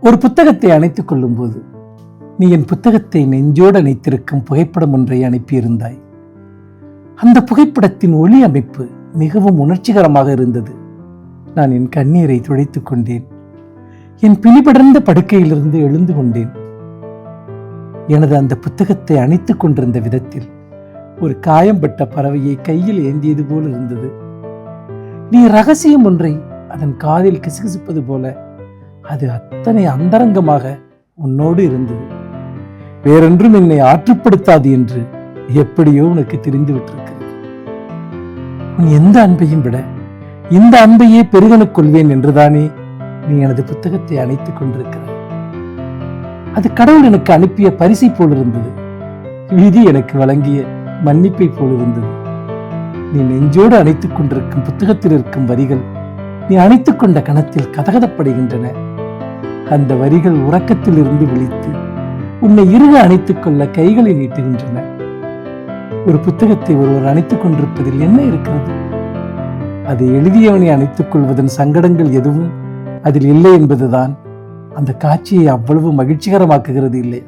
ஒரு புத்தகத்தை அணைத்துக் கொள்ளும் போது நீ என் புத்தகத்தை நெஞ்சோடு அணைத்திருக்கும் புகைப்படம் ஒன்றை அனுப்பியிருந்தாய். அந்த புகைப்படத்தின் ஒளி அமைப்பு மிகவும் உணர்ச்சிகரமாக இருந்தது. நான் என் கண்ணீரை துடைத்துக் கொண்டேன். என் பிணிபடர்ந்த படுக்கையிலிருந்து எழுந்து கொண்டேன். எனது அந்த புத்தகத்தை அணைத்துக் கொண்டிருந்த விதத்தில் ஒரு காயம்பட்ட பறவையை கையில் ஏந்தியது போல் இருந்தது. நீ ரகசியம் ஒன்றை அதன் காதில் கிசுகிசுப்பது போல அது அத்தனை அந்தரங்கமாக உன்னோடு இருந்தது. வேறொன்றும் என்னை ஆற்றுப்படுத்தாது என்று எப்படியோ உனக்கு தெரிந்து விட்டிருக்கிறது. உன் எந்த அன்பையும் விட இந்த அன்பையே பெருகனுக் கொள்வேன் என்றுதானே நீ எனது புத்தகத்தை அணைத்துக் கொண்டிருக்கிறாய். அது கடவுள் எனக்கு அனுப்பிய பரிசை போல் இருந்தது விதி எனக்கு வழங்கிய மன்னிப்பை போல் இருந்தது நீ நெஞ்சோடு அணைத்துக் கொண்டிருக்கும் புத்தகத்தில் இருக்கும் வரிகள் நீ அணைத்துக் கொண்ட கணத்தில் கதகதப்படுகின்றன. அந்த வரிகள் உறக்கத்தில் இருந்து விழித்து உன்னை இருக அணைத்துக் கொள்ள கைகளை நீட்டுகின்றன. ஒரு புத்தகத்தை ஒருவர் அணைத்துக் கொண்டிருப்பதில் என்ன இருக்கிறது? அதை எழுதியவனை அணைத்துக் கொள்வதன் சங்கடங்கள் எதுவும் அதில் இல்லை என்பதுதான். அந்த காட்சியை அவ்வளவு மகிழ்ச்சிகரமாக்குகிறது இல்லையா?